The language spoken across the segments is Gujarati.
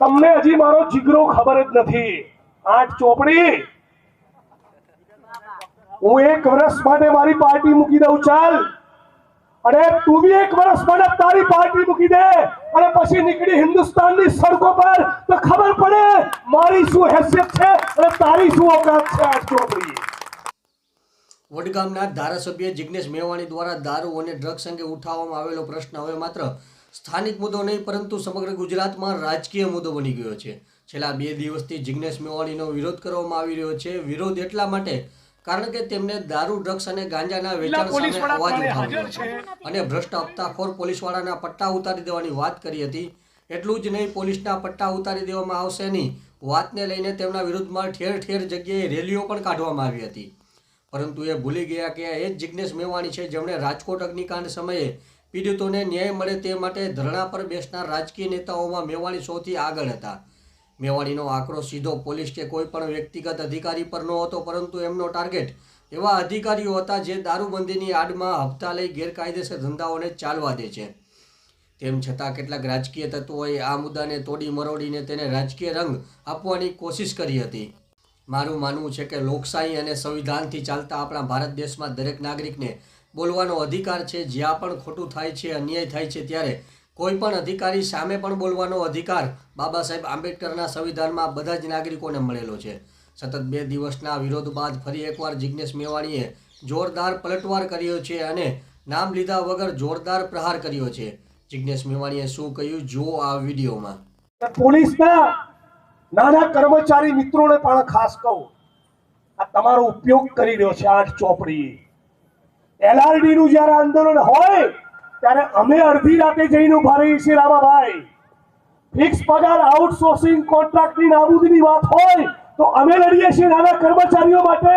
તમને હજી મારો જીગરો ખબર જ નથી. આઠ ચોપડી? હું એક વર્ષ માટે મારી પાર્ટી મૂકી દઉં, ચાલ. અને તું બી એક વર્ષ માટે તારી પાર્ટી મૂકી દે. અને પછી નીકળી હિન્દુસ્તાનની સડકો પર. તો ખબર પડે મારી શું હેસિયત છે અને તારી શું ઓકાત છે આઠ ચોપડી? વડગામના ધારાસભ્ય જિગ્નેશ મેવાણી દ્વારા દારૂ અને ડ્રગ્સ અંગે ઉઠાવવામાં આવેલો પ્રશ્ન હવે માત્ર સ્થાનિક મુદ્દો નહીં પરંતુ સમગ્ર ગુજરાતમાં રાજકીય મુદ્દો બની ગયો છે. છેલ્લા બે દિવસથી જિગ્નેશ મેવાણીનો વિરોધ કરવામાં આવી રહ્યો છે. વિરોધ એટલા માટે કારણ કે તેમને દારૂ ડ્રગ્સ અને ગાંજાના વેચાણ સામે અવાજ ઉઠાવ્યો છે. અને ભ્રષ્ટ હપ્તાખોર પોલીસવાળાના પટ્ટા ઉતારી દેવાની વાત કરી હતી. એટલું જ નહીં પોલીસના પટ્ટા ઉતારી દેવામાં આવશે નહીં. વાતને લઈને તેમના વિરુદ્ધમાં ઠેર ઠેર જગ્યાએ રેલીઓ પણ કાઢવામાં આવી હતી. પરંતુ એ ભૂલી ગયા કે એ જ જિજ્ઞેશ મેવાણી છે જેમણે રાજકોટ અગ્નિકાંડ સમયે પીડિતોને ન્યાય મળે તે માટે ધરણા પર બેસનાર રાજકીય નેતાઓમાં મેવાણી સૌથી આગળ હતા. મેવાણીનો આંકડો સીધો પોલીસ કે કોઈ પણ વ્યક્તિગત અધિકારી પર નહોતો પરંતુ એમનો ટાર્ગેટ એવા અધિકારીઓ હતા જે દારૂબંધીની આડમાં હપ્તા લઈ ગેરકાયદેસર ધંધાઓને ચાલવા દે છે. તેમ છતાં કેટલાક રાજકીય તત્વોએ આ મુદ્દાને તોડી મરોડીને તેને રાજકીય રંગ આપવાની કોશિશ કરી હતી. મારું માનવું છે કે લોકશાહી અને સંવિધાનથી ચાલતા આપણા ભારત દેશમાં દરેક નાગરિકને બોલવાનો અધિકાર છે, જ્યાં પણ ખોટું થાય છે, અન્યાય થાય છે ત્યારે કોઈ પણ અધિકારી સામે પણ બોલવાનો અધિકાર બાબા સાહેબ આંબેડકરના સંવિધાનમાં બધા જ નાગરિકોને મળેલો છે. સતત બે દિવસના વિરોધ બાદ ફરી એકવાર જિજ્ઞેશ મેવાણીએ જોરદાર પલટવાર કર્યો છે અને નામ લીધા વગર જોરદાર પ્રહાર કર્યો છે. જિજ્ઞેશ મેવાણીએ શું કહ્યું જુઓ આ વિડીયોમાં. પોલીસના નાના કર્મચારી મિત્રોને પણ ખાસ કહું, આ તમારો ઉપયોગ કરી રહ્યો છે આઠ ચોપડી એલઆરડી નું જ્યારે આંદોલન હોય, ત્યારે અમે અડધી રાતે જઈને ઊભા રહીએ છીએ રામાભાઈ ફિક્સ પગાર, આઉટસોર્સિંગ કોન્ટ્રાક્ટની નાબૂદીની વાત હોય, તો અમે લડીએ છીએ નાના કર્મચારીઓ માટે.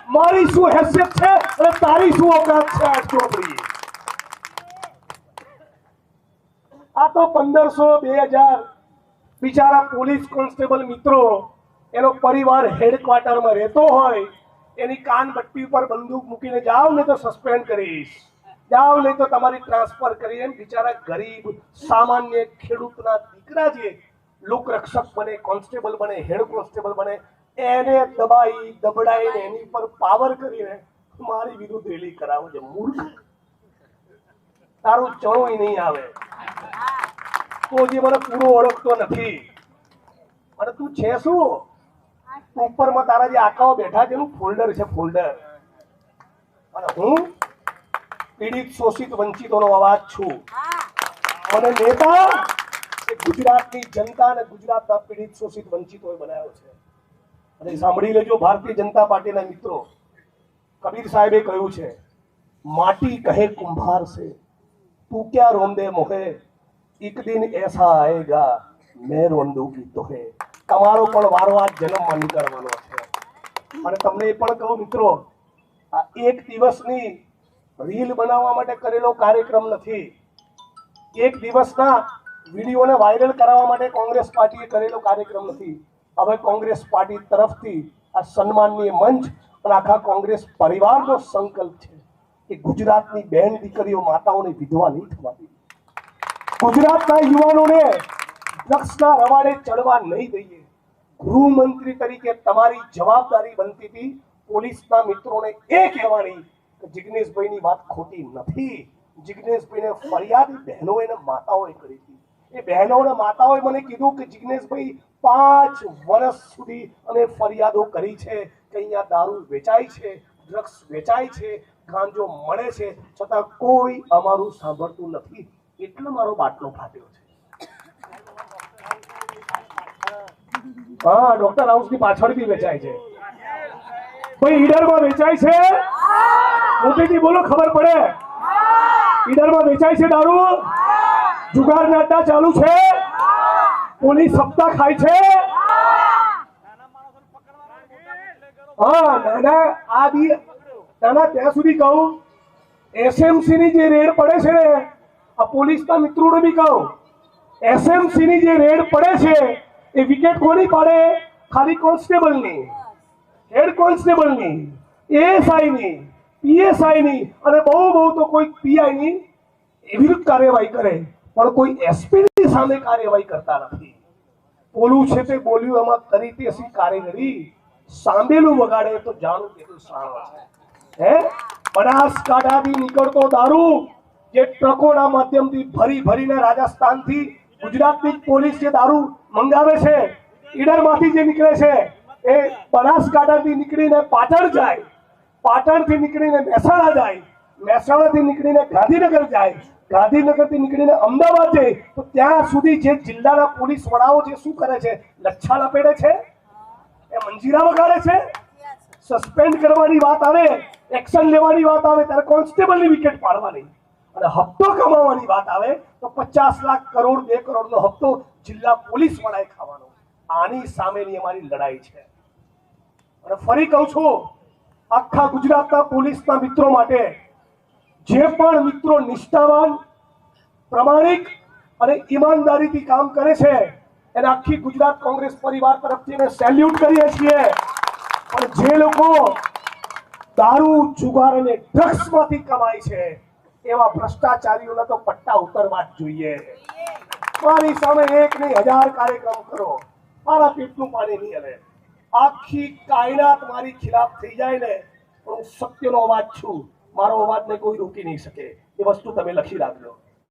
મારી શું હેસિયત છે અને તારી શું ઓકાત છે આ ચોપડી આ તો પંદરસો બે હજાર બિચારા પોલીસ કોન્સ્ટેબલ મિત્રો, એનો પરિવાર હેડક્વાર્ટરમાં રહેતો હોય, એની કાન બટ્ટી ઉપર બંદૂક મૂકીને જાઓ ને તો સસ્પેન્ડ કરીશ. જાઓ નહીં તો તમારી ટ્રાન્સફર કરીને બિચારા ગરીબ, સામાન્ય ખેડૂતના દીકરા જે લોકરક્ષક બને, કોન્સ્ટેબલ બને, હેડ કોન્સ્ટેબલ બને એને દબાઈ દબડાઈને એની પર પાવર કરીને મારી વિરુદ્ધ રેલી કરાવો છે. મૂર્ખ. તારું ચણોય નહીં આવે. તો જે મને પૂરો ઓળખતો નથી. અને તું છે શું? ઉપરમાં તારા જે આકાઓ બેઠા છે એનું ફોલ્ડર છે ફોલ્ડર અને હું પીડિત શોષિત વંચિતોનો અવાજ છું. અને નેતા ગુજરાતની જનતા અને ગુજરાતના પીડિત શોષિત વંચિતોએ બનાવ્યો છે. અને સાંભળી લેજો ભારતીય જનતા પાર્ટીના મિત્રો. કબીર સાહેબે કહ્યું છે, માટી કહે કુંભાર છે તું ક્યાં રોંદે મોહે? એક દિન એસા આયેગા, મેં રોંદુગી તોહે. તમારો પણ વારો આ જન્મ માની કરવાનો છે. અને તમને એ પણ કહું મિત્રો, આ એક દિવસની રીલ બનાવવા માટે કરેલો કાર્યક્રમ નથી. એક દિવસના વિડીયોને વાયરલ કરાવવા માટે કોંગ્રેસ પાર્ટીએ કરેલો કાર્યક્રમ નથી. હવે કોંગ્રેસ પાર્ટી તરફથી આ સન્માનનીય મંચ અને આખા કોંગ્રેસ પરિવારનો સંકલ્પ છે કે ગુજરાતની બહેન દીકરીઓ માતાઓને વિધવા નહીં થવા દે ગુજરાતના યુવાનોને ડ્રગ્સના રવાડે ચડવા નહીં દઈએ. ગૃહમંત્રી તરીકે તમારી જવાબદારી બનતી હતી. પોલીસના મિત્રોને એ કહેવાની કે જિગ્નેશભાઈની વાત ખોટી નથી. જિગ્નેશભાઈને ફરિયાદ બહેનોએ અને માતાઓએ કરી હતી. એ બહેનો અને માતાઓએ મને કીધું કે જિજ્ઞેશભાઈ પાંચ વર્ષ સુધી અને ફરિયાદો કરી છે કે અહીંયા દારૂ વેચાય છે ડ્રગ્સ વેચાય છે, ગાંજો મળે છે, છતાં કોઈ અમારું સાંભળતું નથી. એટલે મારો બાટલો ફાટ્યો છે. હા ડોક્ટર હાઉસની પાછળ બી વેચાય છે. ભાઈ, ઈડરમાં વેચાય છે? મોટેથી બોલો, ખબર પડે? ઈડરમાં વેચાય છે દારૂ? જુગારના નાટા ચાલુ છે. પોલીસ સપ્તાહ ખાય છે. હા, નાના, આ બી, નાના, ત્યાં સુધી કહું. એસએમસી ની જે રેડ પડે છે આ પોલીસના મિત્રોને બી કહું. એસએમસી ની જે રેડ પડે છે, એ વિકેટ કોની પાડે? ખાલી કોન્સ્ટેબલની. હેડ કોન્સ્ટેબલની. એએસઆઈની પીએસઆઈની અને બહુ બહુ તો કોઈ પીઆઈની વિરુદ્ધ કાર્યવાહી કરે. પણ કોઈ એસપીની સામે કાર્યવાહી કરતા નથી. બોલું છે તે બોલ્યું એમાં કરી તે કારીગરી સાંભેલું વગાડે તો જાણું કેટલું સારું છે. હે? બનાસકાંઠાથી નીકળતો દારૂ જે ટ્રકોના માધ્યમથી ભરી ભરીને રાજસ્થાનથી ગુજરાતની પોલીસ જે દારૂ મંગાવે છે, ઈડરમાંથી જે નીકળે છે, એ બનાસકાંઠાથી નીકળીને પાટણ જાય, પાટણથી નીકળીને મહેસાણા જાય મહેસાણાથી નીકળીને ગાંધીનગર જાય ગાંધીનગરથી નીકળીને અમદાવાદ જાય તો ત્યાં સુધી જે જિલ્લાના પોલીસ વડાઓ જે શું કરે છે? લચ્છા લપેડે છે? એ મંજીરા વગાડે છે? સસ્પેન્ડ કરવાની વાત આવે, એક્શન લેવાની વાત આવે, ત્યારે કોન્સ્ટેબલની વિકેટ પાડવાની. અને હપ્તો કમાવાની વાત આવે, તો પચાસ લાખ કરોડ, બે કરોડનો હપ્તો જિલ્લા પોલીસ વડાએ ખાવાનો. આની સામેની અમારી લડાઈ છે. અને ફરી કહું છું, આખા ગુજરાતના પોલીસના મિત્રો માટે જે પણ મિત્રો નિષ્ઠાવાન, પ્રમાણિક અને ઈમાનદારીથી કામ કરે છે, એને આખી ગુજરાત કોંગ્રેસ પરિવાર તરફથી અમે સેલ્યુટ કરીએ છીએ. પણ જે લોકો દારૂ, જુગાર અને ડ્રગ્સમાંથી કમાય છે, એવા ભ્રષ્ટાચારીઓના તો પટ્ટા ઉતરવા જ જોઈએ. મારી સામે એક નહીં, હજાર કાર્યક્રમ કરો. મારા પેટનું પાણી નહીં હલે. આખી કાયનાત મારી ખિલાફ થઈ જાય ને, પણ હું સત્યનો અવાજ છું. મારો અવાજ ને કોઈ રોકી નહીં શકે. એ વસ્તુ તમે લખી રાખજો.